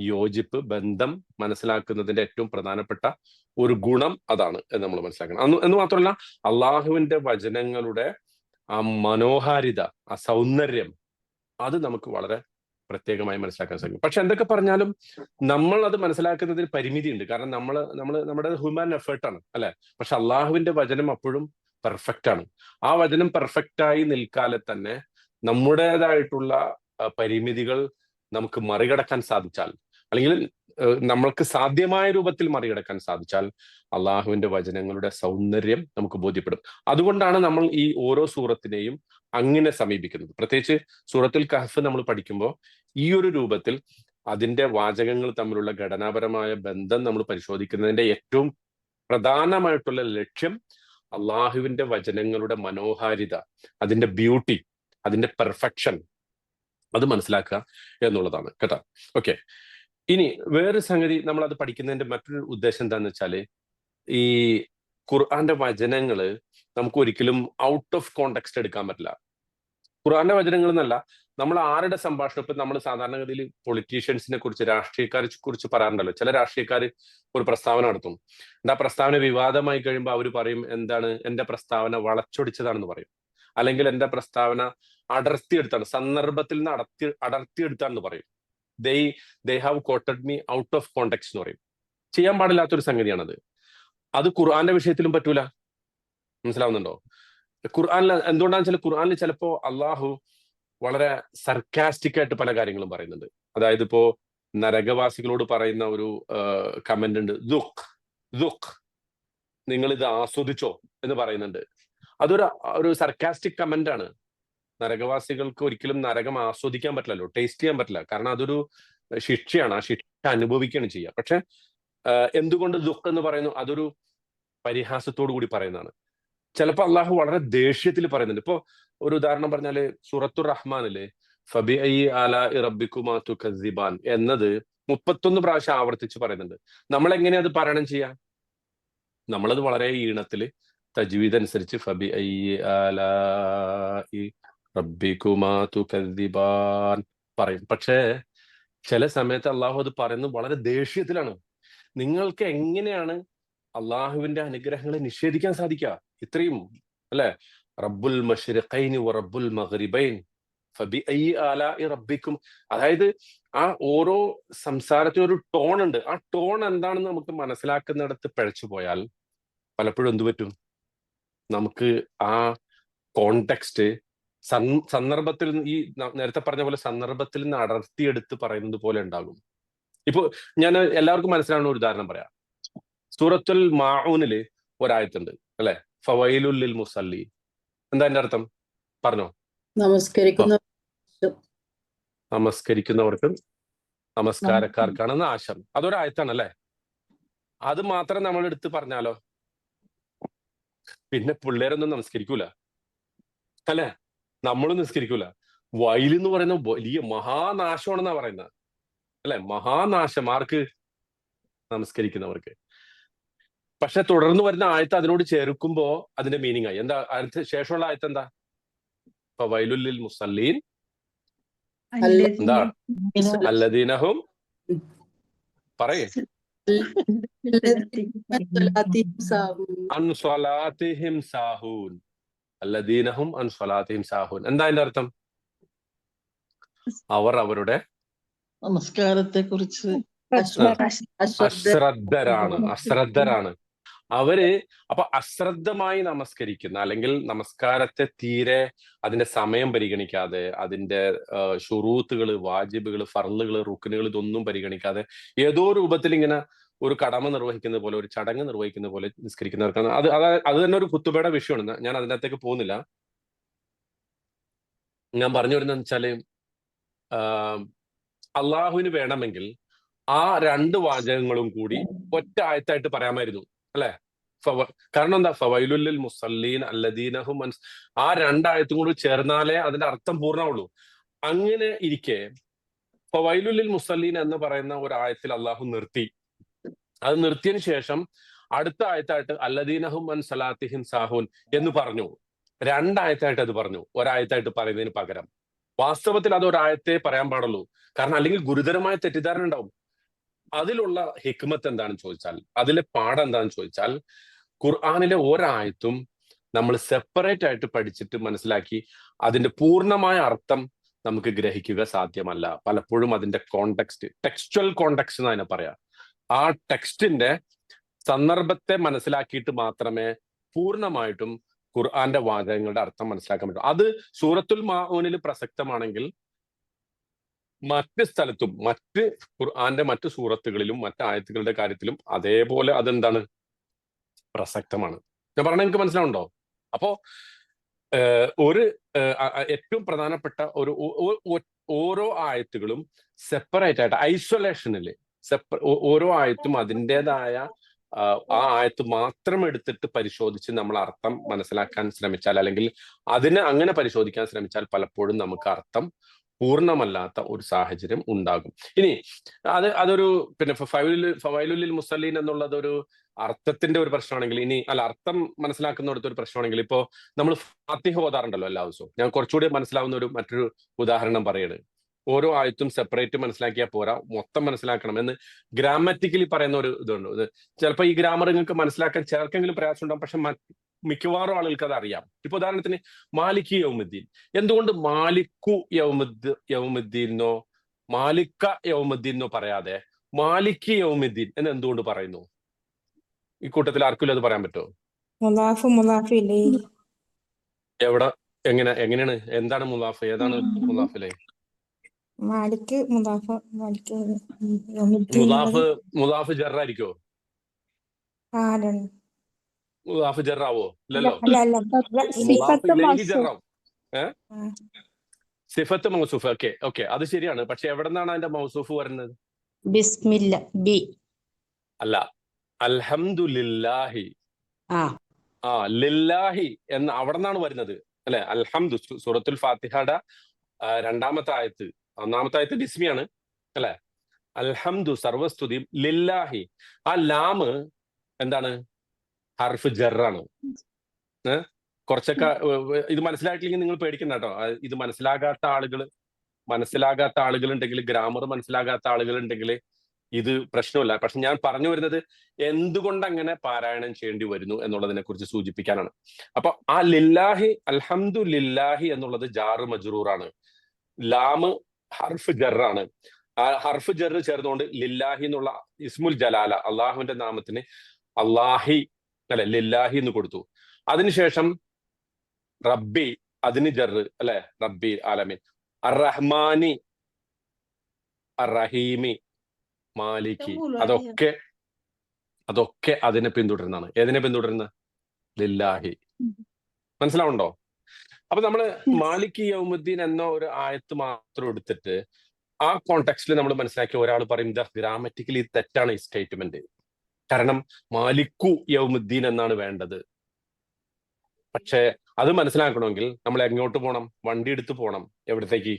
യോജിപ്പ് ബന്ധം മനസ്സിലാക്കുന്നതിന്റെ ഏറ്റവും പ്രധാനപ്പെട്ട ഒരു ഗുണം അതാണ് എന്ന് നമ്മൾ മനസ്സിലാക്കണം. എന്ന് മാത്രമല്ല അള്ളാഹുവിന്റെ വചനങ്ങളുടെ ആ മനോഹാരിത ആ സൗന്ദര്യം അത് നമുക്ക് വളരെ പ്രത്യേകമായി മനസ്സിലാക്കാൻ സാധിക്കും. പക്ഷെ എന്തൊക്കെ പറഞ്ഞാലും നമ്മൾ അത് മനസ്സിലാക്കുന്നതിന് പരിമിതി ഉണ്ട് കാരണം നമ്മൾ നമ്മൾ നമ്മുടെ ഹ്യൂമാൻ എഫേർട്ടാണ് അല്ലെ? പക്ഷെ അള്ളാഹുവിന്റെ വചനം അപ്പോഴും പെർഫെക്റ്റ് ആണ്. ആ വചനം പെർഫെക്റ്റ് ആയി നിൽക്കാതെ തന്നെ നമ്മുടേതായിട്ടുള്ള പരിമിതികൾ നമുക്ക് മറികടക്കാൻ സാധിച്ചാൽ അല്ലെങ്കിൽ നമ്മൾക്ക് സാധ്യമായ രൂപത്തിൽ മറികടക്കാൻ സാധിച്ചാൽ അള്ളാഹുവിന്റെ വചനങ്ങളുടെ സൗന്ദര്യം നമുക്ക് ബോധ്യപ്പെടും. അതുകൊണ്ടാണ് നമ്മൾ ഈ ഓരോ സൂറത്തിനെയും അങ്ങനെ സമീപിക്കുന്നത്. പ്രത്യേകിച്ച് സൂറത്തിൽ കഹഫ് നമ്മൾ പഠിക്കുമ്പോൾ ഈ ഒരു രൂപത്തിൽ അതിന്റെ വാചകങ്ങൾ തമ്മിലുള്ള ഘടനാപരമായ ബന്ധം നമ്മൾ പരിശോധിക്കുന്നതിന്റെ ഏറ്റവും പ്രധാനമായിട്ടുള്ള ലക്ഷ്യം അള്ളാഹുവിന്റെ വചനങ്ങളുടെ മനോഹാരിത അതിന്റെ ബ്യൂട്ടി അതിന്റെ പെർഫെക്ഷൻ അത് മനസ്സിലാക്കുക എന്നുള്ളതാണ്. കേട്ടോ? ഓക്കെ. ഇനി വേറൊരു സംഗതി നമ്മൾ അത് പഠിക്കുന്നതിന്റെ മറ്റൊരു ഉദ്ദേശം എന്താന്ന് വെച്ചാൽ ഈ ഖുർആന്റെ വചനങ്ങൾ നമുക്ക് ഒരിക്കലും ഔട്ട് ഓഫ് കോണ്ടെക്സ്റ്റ് എടുക്കാൻ പറ്റില്ല. ഖുർആന്റെ വചനങ്ങൾ എന്നല്ല നമ്മൾ ആരുടെ സംഭാഷണം ഇപ്പൊ നമ്മൾ സാധാരണഗതിയിൽ പൊളിറ്റീഷ്യൻസിനെ കുറിച്ച് രാഷ്ട്രീയക്കാരെ കുറിച്ച് പറയാറുണ്ടല്ലോ. ചില രാഷ്ട്രീയക്കാർ ഒരു പ്രസ്താവന നടത്തും. എന്താ പ്രസ്താവന വിവാദമായി കഴിയുമ്പോൾ അവർ പറയും എന്താണ് എന്റെ പ്രസ്താവന വളച്ചൊടിച്ചതാണെന്ന് പറയും. അല്ലെങ്കിൽ എന്റെ പ്രസ്താവന അടർത്തിയെടുത്താണ് സന്ദർഭത്തിൽ നിന്ന് അടർത്തി അടർത്തിയെടുത്താണെന്ന് പറയും. They they have quoted me out of context എന്ന് പറയും. ചെയ്യാൻ പാടില്ലാത്തൊരു സംഗതിയാണത്. അത് ഖുർആന്റെ വിഷയത്തിലും പറ്റൂല. മനസ്സിലാവുന്നുണ്ടോ? ഖുർആാനിൽ എന്തുകൊണ്ടാണെന്ന് വെച്ചാൽ ഖുർആാനിൽ ചിലപ്പോ അള്ളാഹു വളരെ സർക്കാസ്റ്റിക് ആയിട്ട് പല കാര്യങ്ങളും പറയുന്നുണ്ട്. അതായത് ഇപ്പോ നരകവാസികളോട് പറയുന്ന ഒരു കമന്റ് ഉണ്ട്. ദുഃഖ് ദുഃഖ് നിങ്ങൾ ഇത് ആസ്വദിച്ചോ എന്ന് പറയുന്നുണ്ട്. അതൊരു ഒരു സർക്കാസ്റ്റിക് കമന്റ് ആണ്. നരകവാസികൾക്ക് ഒരിക്കലും നരകം ആസ്വദിക്കാൻ പറ്റില്ലല്ലോ ടേസ്റ്റ് ചെയ്യാൻ പറ്റില്ല. കാരണം അതൊരു ശിക്ഷയാണ് ആ ശിക്ഷ അനുഭവിക്കുകയാണ് ചെയ്യുക. പക്ഷെ എന്തുകൊണ്ട് ദുഃഖം എന്ന് പറയുന്നു? അതൊരു പരിഹാസത്തോടു കൂടി പറയുന്നതാണ്. ചിലപ്പോൾ അള്ളാഹു വളരെ ദേഷ്യത്തിൽ പറയുന്നുണ്ട്. ഇപ്പോൾ ഒരു ഉദാഹരണം പറഞ്ഞാൽ സൂറത്തുർ റഹ്മാനിൽ ഫബി ഐ ആല ഇറബിക്കുമാ തുഖസിബാൻ എന്നത് മുപ്പത്തൊന്ന് പ്രാവശ്യം ആവർത്തിച്ച് പറയുന്നുണ്ട്. നമ്മൾ എങ്ങനെയാ അത് പാരായണം ചെയ്യാ? നമ്മളത് വളരെ ഈണത്തിൽ തജ്വീദ് അനുസരിച്ച് ഫബി ഐ ആലാഇ റബ്ബിക്കുമാ തുകദ്ദിബാൻ പറയും. പക്ഷേ ചില സമയത്ത് അള്ളാഹു അത് പറയുന്നത് വളരെ ദേഷ്യത്തിലാണ്. നിങ്ങൾക്ക് എങ്ങനെയാണ് അള്ളാഹുവിന്റെ അനുഗ്രഹങ്ങളെ നിഷേധിക്കാൻ സാധിക്കുക? ഇത്രയും അല്ലെ? റബ്ബുൽ റബ്ബുൽ മഗ്രിബൈൻ റബ്ബിക്കും. അതായത് ആ ഓരോ സംസാരത്തിനും ഒരു ടോൺ ഉണ്ട്. ആ ടോൺ എന്താണെന്ന് നമുക്ക് മനസ്സിലാക്കുന്നിടത്ത് പിഴച്ചു പോയാൽ പലപ്പോഴും എന്തു പറ്റും? നമുക്ക് ആ കോണ്ടെക്സ്റ്റ് സന്ദർഭത്തിൽ ഈ നേരത്തെ പറഞ്ഞ പോലെ സന്ദർഭത്തിൽ നിന്ന് അടർത്തിയെടുത്ത് പറയുന്നത് പോലെ ഉണ്ടാകും. ഇപ്പൊ ഞാൻ എല്ലാവർക്കും മനസ്സിലാവുന്ന ഒരു ഉദാഹരണം പറയാം. സൂറത്തുൽ മാഊനിൽ ഒരായത്തുണ്ട് അല്ലെ? ഫവൈലുല്ലിൽ മുസല്ലി. എന്താ എന്റെ അർത്ഥം? പറഞ്ഞോ. നമസ്കരിക്കുന്ന. നമസ്കരിക്കുന്നവർക്കും നമസ്കാരക്കാർക്കാണ് നാശം അതൊരായത്താണ് അല്ലെ? അത് മാത്രം നമ്മൾ എടുത്ത് പറഞ്ഞാലോ? പിന്നെ പിള്ളേരൊന്നും നമസ്കരിക്കൂല. അല്ലെ? നമ്മളും നിസ്കരിക്കൂല വയൽ എന്ന് പറയുന്ന വലിയ മഹാനാശമാണെന്നാ പറയുന്നത് അല്ലെ മഹാനാശം ആർക്ക് നമസ്കരിക്കുന്നവർക്ക് പക്ഷെ തുടർന്ന് വരുന്ന ആയത്ത് അതിനോട് ചേർക്കുമ്പോ അതിന്റെ മീനിങ് ആയി എന്താ അടുത്ത ശേഷമുള്ള ആയത്ത് എന്താ ഇപ്പൊ വൈലുല്ലിൽ മുസല്ലീൻ എന്താ അല്ലദീനഹും പറയേ സാഹൂൻ അല്ലദീനഹും അൻ സ്വലാത്തിഹിം സാഹൂൻ. എന്താ അതിന്റെ അർത്ഥം? അവർ അവരുടെ നമസ്കാരത്തെ കുറിച്ച് അശ്രദ്ധരാണ് അശ്രദ്ധരാണ്. അവർ അപ്പൊ അശ്രദ്ധമായി നമസ്കരിക്കുന്ന അല്ലെങ്കിൽ നമസ്കാരത്തെ തീരെ അതിന്റെ സമയം പരിഗണിക്കാതെ അതിന്റെ ഷുറൂത്തുകൾ വാജിബുകൾ ഫർളുകൾ റുക്കിനുകൾ ഇതൊന്നും പരിഗണിക്കാതെ ഏതോ രൂപത്തിൽ ഇങ്ങനെ ഒരു കടമ നിർവഹിക്കുന്ന പോലെ ഒരു ചടങ്ങ് നിർവഹിക്കുന്ന പോലെ നിസ്കരിക്കുന്നവർക്കാണ്. അത് അത് തന്നെ ഒരു കുത്തുപേട വിഷയമാണ്. ഞാൻ അതിനകത്തേക്ക് പോകുന്നില്ല. ഞാൻ പറഞ്ഞു വരുന്നത് വെച്ചാൽ അള്ളാഹുവിന് വേണമെങ്കിൽ ആ രണ്ട് വാചകങ്ങളും കൂടി ഒറ്റ ആയത്തായിട്ട് പറയാമായിരുന്നു. അല്ലെ? കാരണം എന്താ? ഫവൈലുല്ലിൽ മുസല്ലീൻ അല്ലദീനഹും ആ രണ്ടായത്തും കൂടി ചേർന്നാലേ അതിന്റെ അർത്ഥം പൂർണമുള്ളൂ അങ്ങനെ ഇരിക്കെ ഫവൈലുല്ലിൽ മുസല്ലീൻ എന്ന് പറയുന്ന ഒരു ആയത്തിൽ അള്ളാഹു നിർത്തി. അത് നിർത്തിയതിനു ശേഷം അടുത്ത ആയത്തായിട്ട് അല്ലദീനഹും അൻ സലാത്തിഹിം സാഹുൻ എന്ന് പറഞ്ഞു. രണ്ടായത്തായിട്ട് അത് പറഞ്ഞു. ഒരായത്തായിട്ട് പറയുന്നതിന് പകരം. വാസ്തവത്തിൽ അത് ഒരായത്തെ പറയാൻ പാടുള്ളൂ. കാരണം അല്ലെങ്കിൽ ഗുരുതരമായ തെറ്റിദ്ധാരണ ഉണ്ടാവും. അതിലുള്ള ഹിക്മത്ത് എന്താണെന്ന് ചോദിച്ചാൽ അതിലെ പാഠം എന്താണെന്ന് ചോദിച്ചാൽ ഖുർആാനിലെ ഒരായത്തും നമ്മൾ സെപ്പറേറ്റ് ആയിട്ട് പഠിച്ചിട്ട് മനസ്സിലാക്കി അതിന്റെ പൂർണമായ അർത്ഥം നമുക്ക് ഗ്രഹിക്കുക സാധ്യമല്ല. പലപ്പോഴും അതിന്റെ കോണ്ടെക്സ്റ്റ് ടെക്സ്റ്റൽ കോണ്ടെക്സ്റ്റ് എന്ന് അതിനെ പറയാം. ആ ടെക്സ്റ്റിന്റെ സന്ദർഭത്തെ മനസ്സിലാക്കിയിട്ട് മാത്രമേ പൂർണമായിട്ടും ഖുർആന്റെ വാചകങ്ങളുടെ അർത്ഥം മനസ്സിലാക്കാൻ പറ്റൂ. അത് സൂറത്തുൽ മാഊനിൽ പ്രസക്തമാണെങ്കിൽ മറ്റ് സ്ഥലത്തും മറ്റ് ഖുർആന്റെ മറ്റ് സൂറത്തുകളിലും മറ്റ് ആയത്തുകളുടെ കാര്യത്തിലും അതേപോലെ അതെന്താണ്? പ്രസക്തമാണ്. ഞാൻ പറഞ്ഞ എനിക്ക് മനസ്സിലാവുണ്ടോ അപ്പോ ഒരു ഏറ്റവും പ്രധാനപ്പെട്ട ഒരു ഓരോ ആയത്തുകളും സെപ്പറേറ്റ് ആയിട്ട് ഐസൊലേഷനിൽ ഓരോ ആയത്തും അതിന്റെതായ ആ ആയത്ത് മാത്രം എടുത്തിട്ട് പരിശോധിച്ച് നമ്മൾ അർത്ഥം മനസ്സിലാക്കാൻ ശ്രമിച്ചാൽ അല്ലെങ്കിൽ അതിനെ അങ്ങനെ പരിശോധിക്കാൻ ശ്രമിച്ചാൽ പലപ്പോഴും നമുക്ക് അർത്ഥം പൂർണമല്ലാത്ത ഒരു സാഹചര്യം ഉണ്ടാകും. ഇനി അത് അതൊരു പിന്നെ ഫവൈലുലിൽ മുസലീൻ എന്നുള്ളത് ഒരു അർത്ഥത്തിന്റെ ഒരു പ്രശ്നമാണെങ്കിൽ ഇനി അല്ല അർത്ഥം മനസ്സിലാക്കുന്നിടത്ത് ഒരു പ്രശ്നമാണെങ്കിൽ ഇപ്പോ നമ്മൾ ഫാത്തിഹ ഓതാറുണ്ടല്ലോ എല്ലാ ദിവസവും. ഞാൻ കുറച്ചുകൂടി മനസ്സിലാവുന്ന ഒരു മറ്റൊരു ഉദാഹരണം പറയണത് ഓരോ ആയത്തും സെപ്പറേറ്റ് മനസ്സിലാക്കിയാൽ പോരാ. മൊത്തം മനസ്സിലാക്കണം എന്ന് ഗ്രാമറ്റിക്കലി പറയുന്ന ഒരു ഇതുണ്ട്. ഇത് ചിലപ്പോൾ ഈ ഗ്രാമർ നിങ്ങൾക്ക് മനസ്സിലാക്കാൻ ചിലർക്കെങ്കിലും പ്രയാസം ഉണ്ടാവും. പക്ഷെ മിക്കവാറും ആളുകൾക്ക് അത് അറിയാം. ഇപ്പൊ ഉദാഹരണത്തിന് മാലിക് യൗമുദ്ദീൻ. എന്തുകൊണ്ട് മാലിക്കു യൗമുദ് യൗമുദ്ദീനോ മാലിക്ക യൗമുദ്ദീനോ പറയാതെ മാലിക് യൗമുദ്ദീൻ എന്ന് എന്തുകൊണ്ട് പറയുന്നു? ഈ കൂട്ടത്തിൽ ആർക്കും അത് പറയാൻ പറ്റുമോ? എവിടെ? എങ്ങനെ? എങ്ങനെയാണ്? എന്താണ് മുലാഫ് ഏതാണ് മുലാഫിലെ മാലിക്ക് മുദാഫ മാലിക്ക് മുദാഫ മുദാഫ ജറായിരിക്കോ? ആരാണ് മുലാഫ് ജറാവോ? ഇല്ലല്ലോ. ആ. സിഫത്ത് മൗസൂഫ്. Okay okay. അത് ശരിയാണ്. പക്ഷെ എവിടെ നിന്നാണ് അതിന്റെ മൗസൂഫ് വരുന്നത്? ബിസ്മില്ല ബി. അല്ല. അൽഹംദുലില്ലാഹി. ആ. ആ ലില്ലാഹി എന്ന് അവിടെ നിന്നാണ് വരുന്നത്. അല്ലെ? അൽഹംദു സൂറത്തുൽ ഫാത്തിഹയുടെ രണ്ടാമത്തെ ആയത്ത്. ഒന്നാമത്തെ ആയത്ത് ബിസ്മിയാണ് അല്ലെ? അൽഹംദു സർവസ്തുതി ലില്ലാഹി. ആ ലാമ് എന്താണ്? ഹർഫ് ജറാണ്. കുറച്ചൊക്കെ ഇത് മനസ്സിലായിട്ടില്ലെങ്കിൽ നിങ്ങൾ പേടിക്കണ്ട കേട്ടോ. ഇത് മനസ്സിലാകാത്ത ആളുകൾ മനസ്സിലാകാത്ത ആളുകൾ ഉണ്ടെങ്കിൽ ഗ്രാമർ മനസ്സിലാകാത്ത ആളുകൾ ഉണ്ടെങ്കിൽ ഇത് പ്രശ്നമല്ല. പക്ഷെ ഞാൻ പറഞ്ഞു വരുന്നത് എന്തുകൊണ്ട് അങ്ങനെ പാരായണം ചെയ്യേണ്ടി വരുന്നു എന്നുള്ളതിനെ കുറിച്ച് സൂചിപ്പിക്കാനാണ്. അപ്പൊ ആ ലില്ലാഹി അൽഹംദു ലില്ലാഹി എന്നുള്ളത് ജാറ് മജ്റൂറാണ്. ലാമ് ഹർഫ് ജറാണ്. ആ ഹർഫ് ജർ ചേർന്നുകൊണ്ട് ലില്ലാഹി എന്നുള്ള ഇസ്മുൽ ജലാല അള്ളാഹുവിന്റെ നാമത്തിന് അള്ളാഹി അല്ലെ ലില്ലാഹി എന്ന് കൊടുത്തു. അതിനുശേഷം റബ്ബി അതിന് ജർ അല്ലെ റബ്ബി ആലമീൻ. അറഹ്മാനി അറഹീമി മാലിക്കി അതൊക്കെ അതൊക്കെ അതിനെ പിന്തുടരുന്നതാണ്. ഏതിനെ പിന്തുടരുന്ന? ലില്ലാഹി. മനസ്സിലാവുണ്ടോ അപ്പൊ നമ്മൾ മാലിക് യൗമുദ്ദീൻ എന്ന ഒരു ആയത്ത് മാത്രം എടുത്തിട്ട് ആ കോണ്ടെക്സ്റ്റിൽ നമ്മൾ മനസ്സിലാക്കിയ ഒരാൾ പറയും ദ ഗ്രാമറ്റിക്കലി തെറ്റാണ് ഈ സ്റ്റേറ്റ്മെന്റ് കാരണം മാലിക്കു യൗമുദ്ദീൻ എന്നാണ് വേണ്ടത്. പക്ഷെ അത് മനസ്സിലാക്കണമെങ്കിൽ നമ്മൾ എങ്ങോട്ട് പോകണം വണ്ടി എടുത്ത് പോകണം എവിടത്തേക്ക്?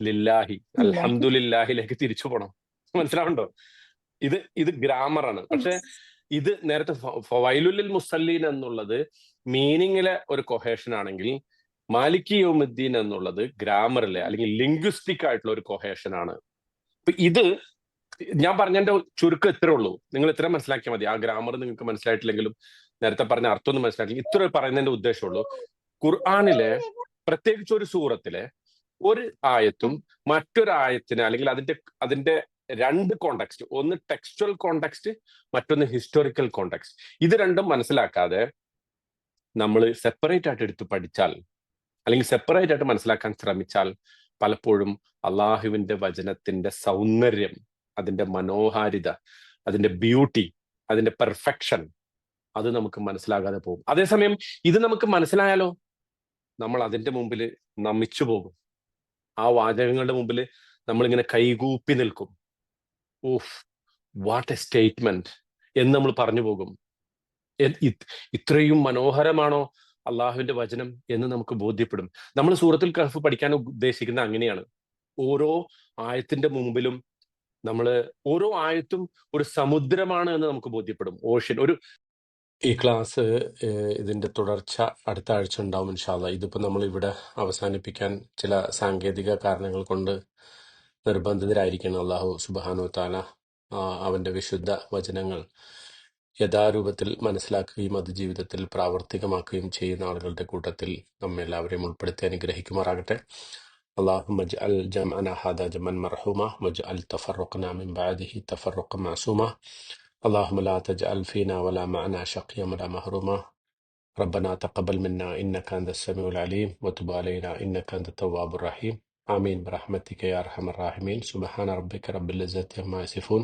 ലില്ലാഹി. അലഹദില്ലാഹിലേക്ക് തിരിച്ചു പോകണം മനസ്സിലാവുണ്ടോ ഇത് ഇത് ഗ്രാമറാണ്. പക്ഷെ ഇത് നേരത്തെ ഫവൈലുലിൽ മുസല്ലീൻ എന്നുള്ളത് മീനിങ്ങിലെ ഒരു കൊഹേഷൻ ആണെങ്കിൽ മാലിക്കി യോമുദ്ദീൻ എന്നുള്ളത് ഗ്രാമറിലെ അല്ലെങ്കിൽ ലിംഗ്വിസ്റ്റിക് ആയിട്ടുള്ള ഒരു കൊഹേഷൻ ആണ്. ഇത് ഞാൻ പറഞ്ഞതിന്റെ ചുരുക്കം ഇത്രേ ഉള്ളൂ. നിങ്ങൾ ഇത്ര മനസ്സിലാക്കിയാൽ മതി. ആ ഗ്രാമർ നിങ്ങൾക്ക് മനസ്സിലായിട്ടില്ലെങ്കിലും നേരത്തെ പറഞ്ഞ അർത്ഥം ഒന്നും മനസ്സിലായിട്ടില്ല. ഇത്ര പറയുന്നതിന്റെ ഉദ്ദേശമുള്ളൂ ഖുർആാനിലെ പ്രത്യേകിച്ച് ഒരു സൂറത്തിലെ ഒരു ആയത്തും മറ്റൊരു ആയത്തിന് അല്ലെങ്കിൽ അതിന്റെ അതിന്റെ രണ്ട് കോണ്ടെക്സ്റ്റ് ഒന്ന് ടെക്സ്റ്റൽ കോണ്ടെക്സ്റ്റ് മറ്റൊന്ന് ഹിസ്റ്റോറിക്കൽ കോണ്ടെക്സ്റ്റ് ഇത് രണ്ടും മനസ്സിലാക്കാതെ നമ്മൾ സെപ്പറേറ്റ് ആയിട്ട് എടുത്ത് പഠിച്ചാൽ അല്ലെങ്കിൽ സെപ്പറേറ്റ് ആയിട്ട് മനസ്സിലാക്കാൻ ശ്രമിച്ചാൽ പലപ്പോഴും അള്ളാഹുവിന്റെ വചനത്തിന്റെ സൗന്ദര്യം അതിന്റെ മനോഹാരിത അതിന്റെ ബ്യൂട്ടി അതിന്റെ പെർഫെക്ഷൻ അത് നമുക്ക് മനസ്സിലാകാതെ പോകും. അതേസമയം ഇത് നമുക്ക് മനസ്സിലായാലോ? നമ്മൾ അതിന്റെ മുമ്പിൽ നമിച്ചു പോകും. ആ വാചകങ്ങളുടെ മുമ്പിൽ നമ്മളിങ്ങനെ കൈകൂപ്പി നിൽക്കും. ഓഫ് വാട്ട് എ സ്റ്റേറ്റ്മെന്റ് എന്ന് നമ്മൾ പറഞ്ഞു പോകും. ഇത്രയും മനോഹരമാണോ അള്ളാഹുവിന്റെ വചനം എന്ന് നമുക്ക് ബോധ്യപ്പെടും. നമ്മൾ സൂറത്തിൽ കഹഫ് പഠിക്കാൻ ഉദ്ദേശിക്കുന്നത് അങ്ങനെയാണ്. ഓരോ ആയത്തിന്റെ മുമ്പിലും നമ്മൾ ഓരോ ആയത്തും ഒരു സമുദ്രമാണ് എന്ന് നമുക്ക് ബോധ്യപ്പെടും. ഓഷ്യൻ ഒരു ഈ ക്ലാസ് ഇതിന്റെ തുടർച്ച അടുത്ത ആഴ്ച ഉണ്ടാവും ഇൻഷാല്ല ഇതിപ്പോ നമ്മൾ ഇവിടെ അവസാനിപ്പിക്കാൻ ചില സാങ്കേതിക കാരണങ്ങൾ കൊണ്ട് നിർബന്ധിതരായിരിക്കണം അള്ളാഹു സുബാനു താല അവന്റെ വിശുദ്ധ വചനങ്ങൾ. യഥാരൂപത്തിൽ മനസ്സിലാക്കുകയും അത് ജീവിതത്തിൽ പ്രാവർത്തികമാക്കുകയും ചെയ്യുന്ന ആളുകളുടെ കൂട്ടത്തിൽ നമ്മെ എല്ലാവരെയും ഉൾപ്പെടുത്തി അനുഗ്രഹിക്കുമാറാകട്ടെ اللهم اجعل جمعنا هذا جمعا مرحوما واجعل تفرقنا من بعده تفرقا معصوما اللهم لا تجعل فينا ولا معنا شقيا ولا محروما ربنا تقبل منا إنك أنت السميع العليم وتب علينا إنك أنت التواب الرحيم آمين برحمتك يا أرحم الراحمين سبحان ربك رب العزة عما يصفون